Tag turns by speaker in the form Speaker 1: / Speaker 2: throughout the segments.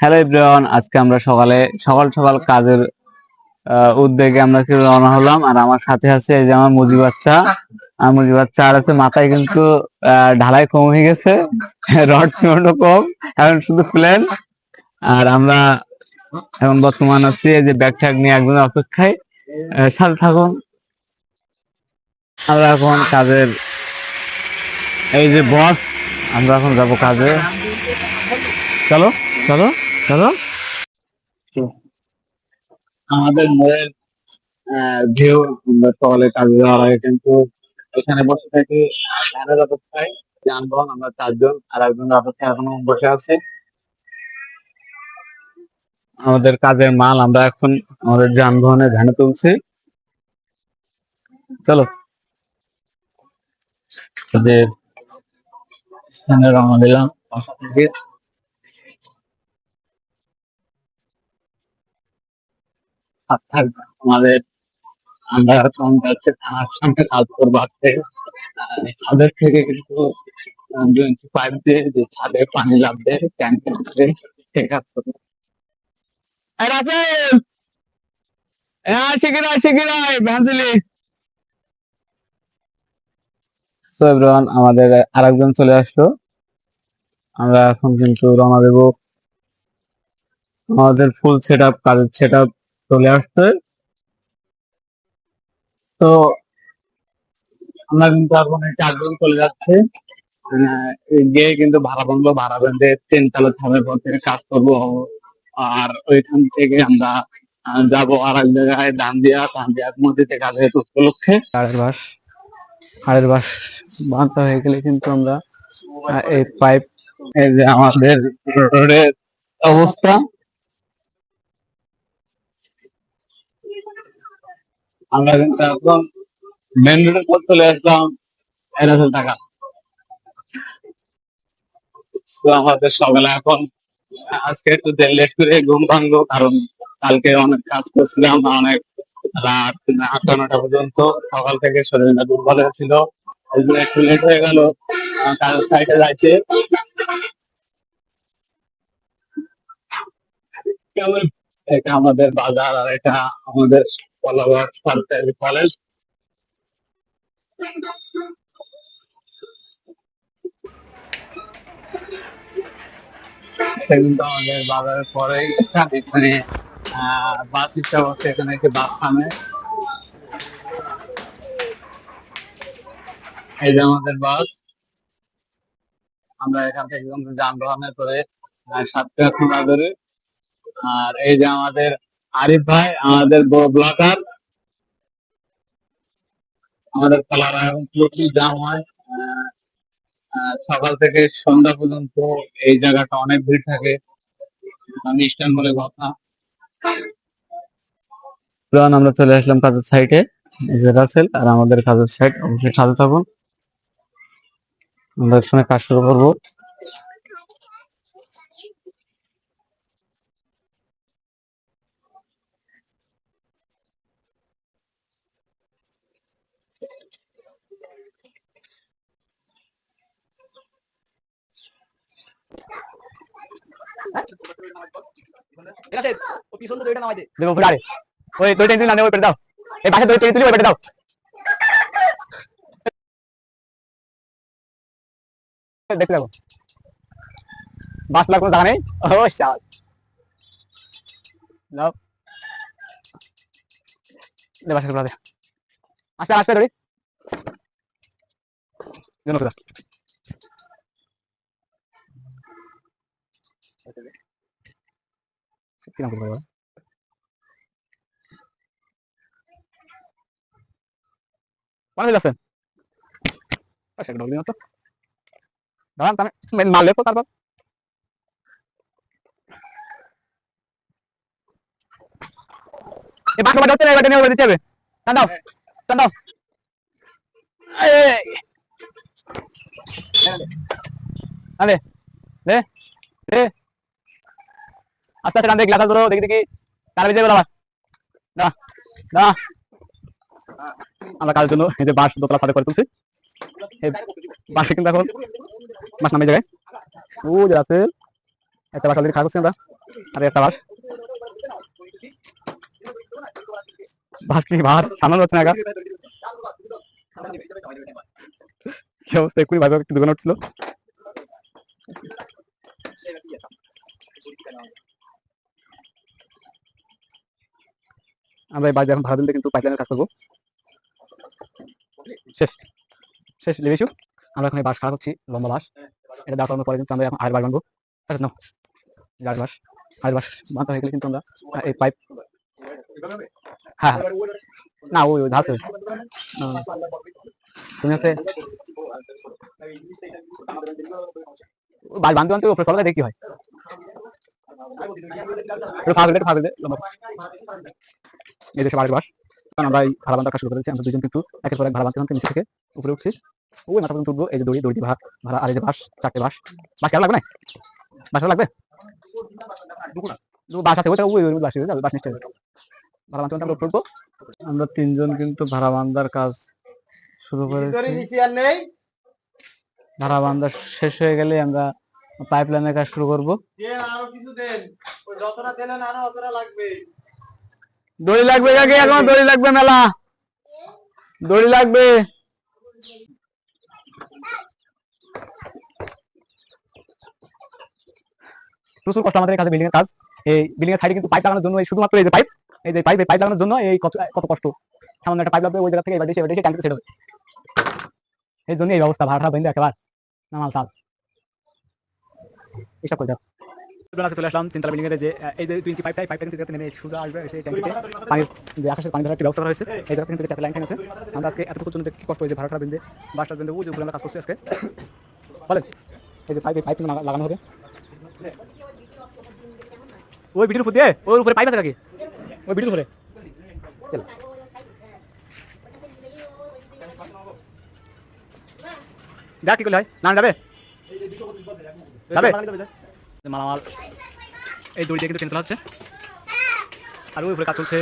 Speaker 1: Hello everyone আজকে আমরা সকালে সকাল সকাল কাজের উদ্যোগে আমরা কি রওনা হলাম। আর আমার সাথে আছে এই যে আমার মুজি বাচ্চা। আর মুজি বাচ্চা আর আছে, মাথায় কিন্তু ঢালাই কম হয়ে গেছে। রড সিমেন্টও কম, এখন শুধু প্লেন আর আমরা এখন বর্তমান আছি, এই যে ব্যাগ ট্যাগ নিয়ে একজন অপেক্ষায়। সাথে থাকুন। আমরা এখন কাজের, এই যে বস আমরা এখন যাব কাজে। চলো চলো। চলো আমাদের ভিউ আমরা সকালে কাজে যাওয়ার আগে কিন্তু এখানে বসে থাকি ধানের অপেক্ষায় যানবাহন, আমরা চারজন, আর একজন অপেক্ষায় এখনও বসে আছে। আমাদের কাজের মাল আমরা এখন আমাদের যানবাহনে ধ্যানে তুলছি। চলো। তাদের স্থানে রওনা দিলাম। থেকে আমাদের আমরা সামনে কাজ করব ছাদের থেকে কিন্তু পাইপ দিয়ে যে ছাদে পানি লাগবে ট্যাঙ্কের করে সে কাজ everyone, আমাদের আরেকজন চলে আসলো। আমরা এখন কিন্তু রওনা দেবো। আমাদের ফুল সেট আপ কাজের সেট আপ চলে আসছে। তো আমরা কিন্তু এখন চারজন চলে যাচ্ছে। গিয়ে কিন্তু ভাড়া বাংলো ভাড়া বেঁধে ট্রেন চালু থামের পর থেকে কাজ করব। আর ওইখান থেকে আমরা যাব আর এক জায়গায় ডান দিয়া ডান দিয়া মধ্যে কাজের উপলক্ষে। হাড়ের বাস হাড়ের বাস বাঁধতে হয়ে গেলে কিন্তু আমরা এই পাইপ এই যে আমাদের রোডের অবস্থা। আমরা কিন্তু এখন মেন রোডের পর চলে আসলাম এরাসেল টাকা তো আমাদের সকালে এখন, আজকে একটু লেট করে ঘুম ভাঙলো, কারণ কালকে অনেক কাজ করছিলাম, অনেক রাত আটটা নটা পর্যন্ত সকাল থেকে শরীরটা দুর্বল হয়েছিল। একটু লেট হয়ে গেল কাজ সাইডে যাইতে। এটা আমাদের বাজার আর এটা আমাদের সরকারি কলেজ এটা কিন্তু আমাদের বাজারের পরে এখানে বাস স্টপ আছে এখানে একটি বাস থামে। এই যে আমাদের বাস। আমরা এখান থেকে কিন্তু যানবাহনে করে সাতটা খোলা করে আর এই যে আমাদের আরিফ ভাই, আমাদের বড় ব্লগার। আমাদের কালারা এবং প্রচুর জাম হয়। সকাল থেকে সন্ধ্যা পর্যন্ত এই জায়গাটা অনেক ভিড় থাকে। আমি স্ট্যান্ড বলে কথা আমরা চলে আসলাম কাজের সাইটে এই রাসেল আর আমাদের কাজের সাইট অবশ্যই সাথে থাকুন। আমরা একসঙ্গে কাজ শুরু করব। দেখো উপরে আরে ওই দই টেন্সিল না ওই পেটে দাও। এই পাশে দই টেন্সিল ওই পেটে দাও। দেখতে দেখো বাস লাগার কোনো জায়গা নেই? ও শাল নাও। দে দে। ধরি যেন কোথা কিরম করব এবার? মানে যাচ্ছেন সেটা ঢোক দিন তো দাঁড়ান আমি মারলে তো তারপর এই বাসা বাজা হচ্ছে না এবার নিয়ে দিতে হবে টান দাও টান দাও এই। আরে দে দে আস্তে আস্তে দেখি গ্লাস ধরো, দেখি দেখি। কার বেজে গেল আবার? না না আমরা কাজের জন্য এই যে বাঁশ দোতলা সাথে করে তুলছি। বাসে কিন্তু এখন বাস নামে জায়গায়। ও, যে আছে একটা বাস অলরেডি খাওয়া করছি আমরা।
Speaker 2: আর একটা বাস বাস কি বাস সামনে যাচ্ছে না একা। কি অবস্থা? এক্ষুনি ভাই একটু দোকান উঠছিল। আমরা এই বাড়িতে ভাড়া দিলে কিন্তু পাইপলাইনের কাজ করব শেষ শেষ লেগেছু আমরা এখন এই বাস খারাপ হচ্ছি লম্বা বাস এটা দেওয়ার পরে কিন্তু আমরা এখন আয়ের বাস বানবো আচ্ছা নাও আয়ের বাস আয়ের বাস বাঁধা হয়ে গেলে কিন্তু আমরা এই পাইপ হ্যাঁ হ্যাঁ। না ওই ওই ধাস। না, না। তুমি হচ্ছে বাস বানতে বানতে উপরে চলে দেখি হয় একটু ফাঁক দিলে একটু লম্বা এই দেশে বাড়ির বাস কারণ আমরা এই ভাড়া বান্ধার কাজ শুরু করেছি আমরা দুজন কিন্তু একের পর এক ভাড়া বাঁধতে বাঁধতে নিচে থেকে উপরে উঠছি। ওই মাথা পর্যন্ত উঠবো এই যে দড়ি দড়িটি ভাড়া ভাড়া আর এই যে বাস চারটে বাস বাস কেমন লাগবে না বাস লাগবে? বাস আছে ওইটা ওই ওই বাস বাস নিশ্চয়ই। ভাড়া বাঁধতে আমরা উঠবো
Speaker 1: আমরা তিনজন কিন্তু ভাড়া বান্ধার কাজ শুরু করেছি। ভাড়া বান্ধা শেষ হয়ে গেলে আমরা পাইপ লাইনের কাজ শুরু করব। দড়ি লাগবে কাকে? এখন দড়ি লাগবে মেলা। দড়ি লাগবে।
Speaker 2: প্রচুর কষ্ট আমাদের কাজে বিল্ডিং এর কাজ। এই বিল্ডিং এর সাইডে কিন্তু পাইপ লাগানোর জন্য এই শুধুমাত্র এই যে পাইপ এই যে পাইপ এই পাইপ লাগানোর জন্য এই কত কত কষ্ট। সামান্য একটা পাইপ লাগবে ওই জায়গা থেকে এবার এসে এবার এসে ট্যাঙ্কিতে ছেড়ে এই জন্য এই ব্যবস্থা ভাড়া বেঁধে একেবার। নামাল তাল। এইসব করে দাও চলে আসলাম। তিনতলা বিল্ডিং এর যে এই যে দুই ইঞ্চি পাইপটা পাইপটা কিন্তু নেমে সোজা আসবে সেই ট্যাঙ্কিতে পানির যে আকাশের পানি ধরার একটা ব্যবস্থা করা হয়েছে। এই থেকে কিন্তু চাপে লাইন আছে। আমরা আজকে এতটুকু জন্য যে কি কষ্ট হয়েছে ভাড়াটা বিন্দে বাসটা বিন্দে যে আমরা কাজ করছি আজকে। বলেন এই যে পাইপ পাইপ লাগানো হবে। ওই বিটির উপর দিয়ে? ওর উপরে পাইপ আছে নাকি? ওই বিটির উপরে? চল। দেখ কি করলে হয়? না যাবে যাবে। মালামাল এই দড়ি দিয়ে কিন্তু টেনে তোলা হচ্ছে। আর ওই উপরে কাজ চলছে।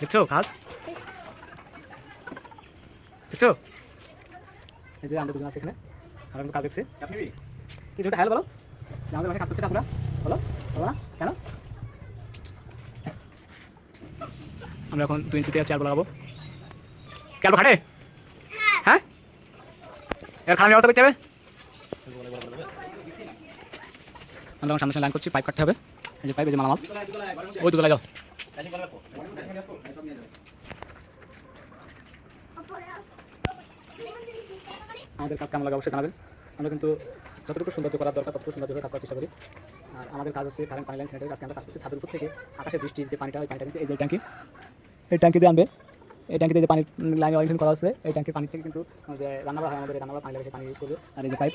Speaker 2: দেখছ কাজ? দেখছ? এই যে আমরা দুজন আছি এখানে। আর আমরা কাজ দেখছি। কিছু হ্যালো বলো। আমাদের কাজ করছে কাকুরা বলো বলো কেন? আমরা এখন দুই ইঞ্চিতে চেয়ার লাগাবো কেন খাটে? হ্যাঁ? এর খাওয়ার ব্যবস্থা করতে হবে। আমরা সামনে সামনে লাইন করছি পাইপ কাটতে হবে। এই যে পাইপ এই যে মালামাল। ওই দুটো যাও। আমাদের কাজ কেমন লাগে অবশ্যই জানাবেন। আমরা কিন্তু যতটুকু সৌন্দর্য করার দরকার, ততটুকু সৌন্দর্য কাজ করার চেষ্টা করি। আর আমাদের কাজ হচ্ছে কারেন্ট পানি লাইন সেন্টারের কাজকে আমরা কাজ করছি। ছাদের উপর থেকে আকাশের বৃষ্টির যে পানিটা, ওই পানিটা কিন্তু এই যে ট্যাঙ্কি, এই ট্যাঙ্কি দিয়ে আনবে। এই ট্যাঙ্কিতে যে পানি লাইন অরিজিন করা হচ্ছে এই ট্যাঙ্কির পানি থেকে কিন্তু, যে রান্নাঘর হয় আমাদের রান্নাঘর পানি লাগে সেই পানি ইউজ করবে। আর এই যে পাইপ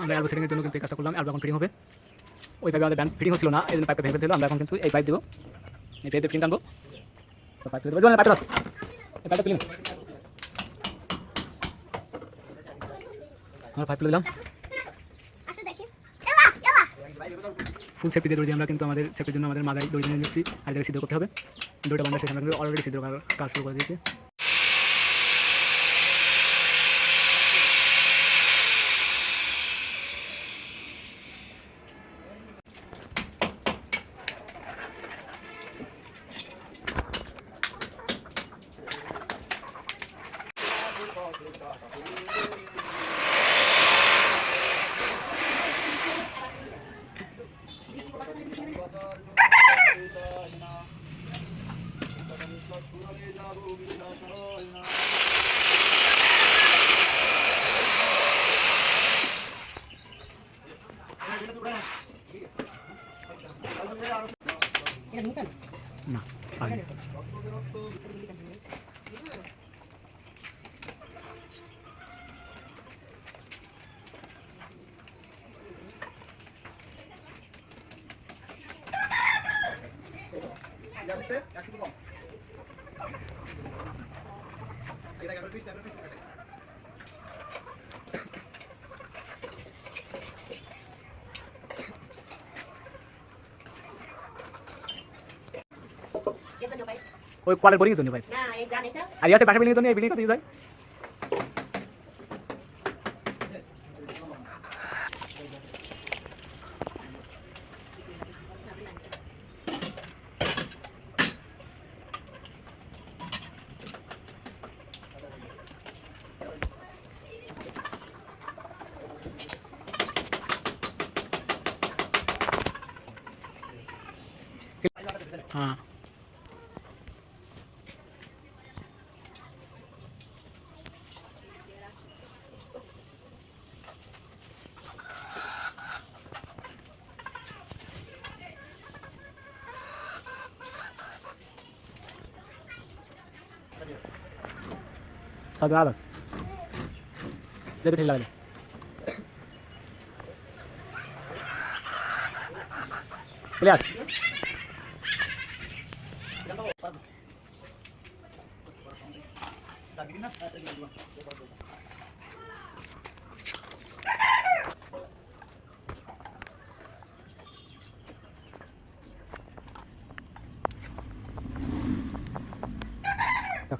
Speaker 2: আমরা অ্যালবো সেটিংয়ের জন্য কিন্তু এই কাজটা করলাম অ্যালবো এখন ফিটিং হবে। ওই পাইপে আমাদের ব্যান্ড ফিটিং হচ্ছিল না, এই জন্য পাইপটা ভেঙে দিল আমরা এখন কিন্তু এই পাইপ দেবো। এই পাইপে ফিটিং টানবো। পাইপ পাইপটা আমরা পাইপ তুলে দিলাম। ফুল সেফটি দিয়ে আমরা কিন্তু আমাদের সেফটির জন্য আমাদের মাথায় দড়ি নিয়ে নিচ্ছি, আর সিদ্ধ করতে হবে। দড়িটা বন্ধ সেখানে অলরেডি সিদ্ধ করার কাজ শুরু করে দিয়েছি। না ওই কলের বোরিংয়ের জন্য ভাই
Speaker 3: না এই জানিস
Speaker 2: আর এই আছে পাশের বিল্ডিংয়ের জন্য এই বিল্ডিংটা নিয়ে যায় हाँ हाँ, तो खतरा देखो ठेला वाले।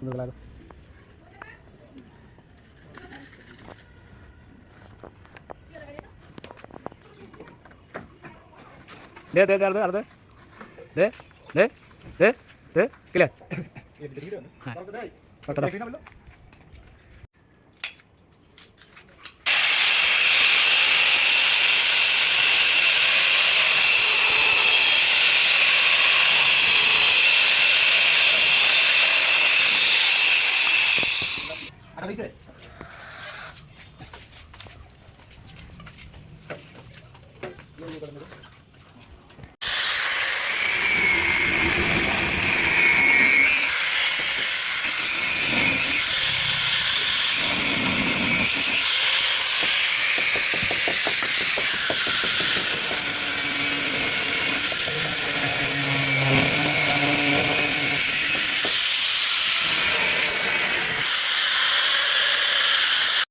Speaker 2: pasando, claro. ദേ ദേ അടുത്ത് അടുത്ത് ദേ ദേ ദേ ദേ
Speaker 4: കിലേ പട്ടട